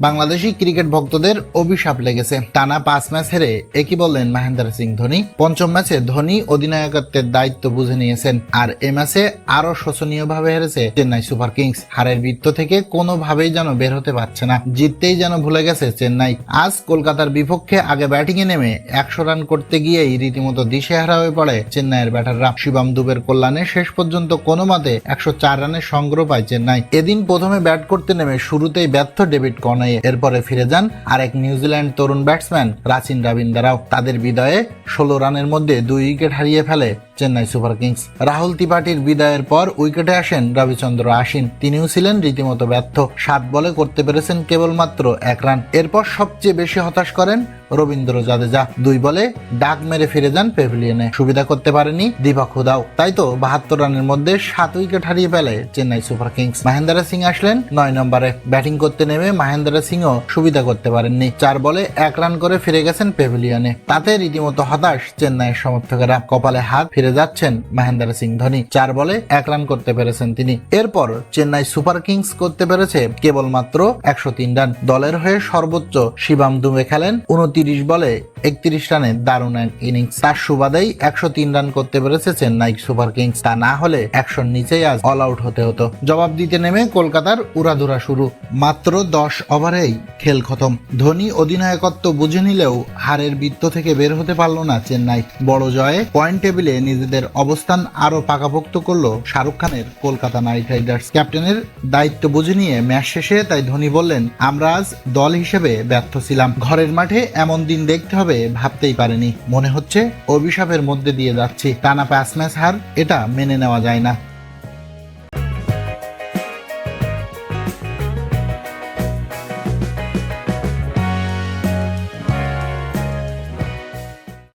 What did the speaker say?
Bangladeshi cricket ভক্তদের অভিশাপ লেগেছে। টানা পাঁচ ম্যাচ হেরে একই বললেন মহেন্দ্র সিং ধোনি। পঞ্চম ম্যাচে ধোনি অধিনায়কত্বের দায়িত্ব বুঝে নিয়েছেন। আর এ ম্যাচে আরও শোচনীয়ভাবে হেরেছে চেন্নাই সুপার কিংস। হারের বৃত্ত থেকে কোনোভাবেই যেন বের হতে পারছে না। জিততেই যেন ভুলে গেছে চেন্নাই। আজ কলকাতার বিপক্ষে আগে ব্যাটিং এ নেমে একশো রান করতে গিয়েই রীতিমতো দিশেহারা হয়ে পড়ে চেন্নাইয়ের ব্যাটাররা। শিবম দুবের কল্যাণে শেষ পর্যন্ত কোনো মতে একশো চার রানের সংগ্রহ পায় চেন্নাই। এদিন প্রথমে ব্যাট করতে নেমে শুরুতেই ব্যর্থ ডেভিড কনয়ে এরপরে ফিরে যান আর এক নিউজিল্যান্ড তরুণ ব্যাটসম্যান রাচিন রাবিন্দারাও। তাদের বিদায়ে ষোলো রানের মধ্যে দুই উইকেট হারিয়ে ফেলে চেন্নাই সুপার কিংস। রাহুল ত্রিপাঠীর বিদায়ের পর উইকেটে আসেন রবিচন্দ্র আসিন তিনিও ছিলেন রীতিমতো ব্যর্থ। সাত বলে করতে পেরেছেন কেবলমাত্র এক রান। এরপর সবচেয়ে বেশি হতাশ করেন রবীন্দ্র জাদেজা দুই বলে ডাক মেরে ফিরে যান পেভিলিয়নে সুবিধা করতে পারেনি দীপক হুদাও। তাই তো বাহাত্তর রানের মধ্যে সাত উইকেট হারিয়ে ফেলে চেন্নাই সুপার কিংস। মাহেন্দ্রা সিং আসলেন নয় নম্বরে। ব্যাটিং করতে নেমে মহেন্দ্র সিংও সুবিধা করতে পারেননি। চার বলে এক রান করে ফিরে গেছেন পেভিলিয়নে তাতে রীতিমতো হতাশ চেন্নাইয়ের সমর্থকেরা। কপালে হাত ফিরে যাচ্ছেন মাহেন্দ্রা সিং ধোনি। চার বলে এক রান করতে পেরেছেন তিনি। এরপর চেন্নাই সুপার কিংস করতে পেরেছে কেবলমাত্র একশো তিন রান। দলের হয়ে সর্বোচ্চ শিবাম দুবে খেলেন উনতিরিশ বলে একত্রিশ রানের দারুণ এক ইনিংস তার সুবাদেই একশো তিন রান করতে পেরেছে চেন্নাই সুপার কিংস। তা না হলে একশোর নিচেই আজ অল আউট হতে হতো। জবাব দিতে নেমে কলকাতার উড়াধুরা শুরু। মাত্র দশ ওভারেই খেল খতম। ধোনি অধিনায়কত্ব বুঝে নিলেও হারের বৃত্ত থেকে বের হতে পারল না চেন্নাই। বড় জয়ে পয়েন্ট টেবিলে নিজেদের অবস্থান আরও পাকাপোক্ত করল শাহরুখ খানের কলকাতা নাইট রাইডার্স। ক্যাপ্টেনের দায়িত্ব বুঝে নিয়ে ম্যাচ শেষে তাই ধোনি বললেন, আমরা আজ দল হিসেবে ব্যর্থ ছিলাম। ঘরের মাঠে এমন দিন দেখতে হবে ভাবতেই পারেনি। মনে হচ্ছে, অভিশাপের মধ্যে দিয়ে যাচ্ছি। টানা পাঁচ ম্যাচ হার, এটা মেনে নেওয়া যায় না।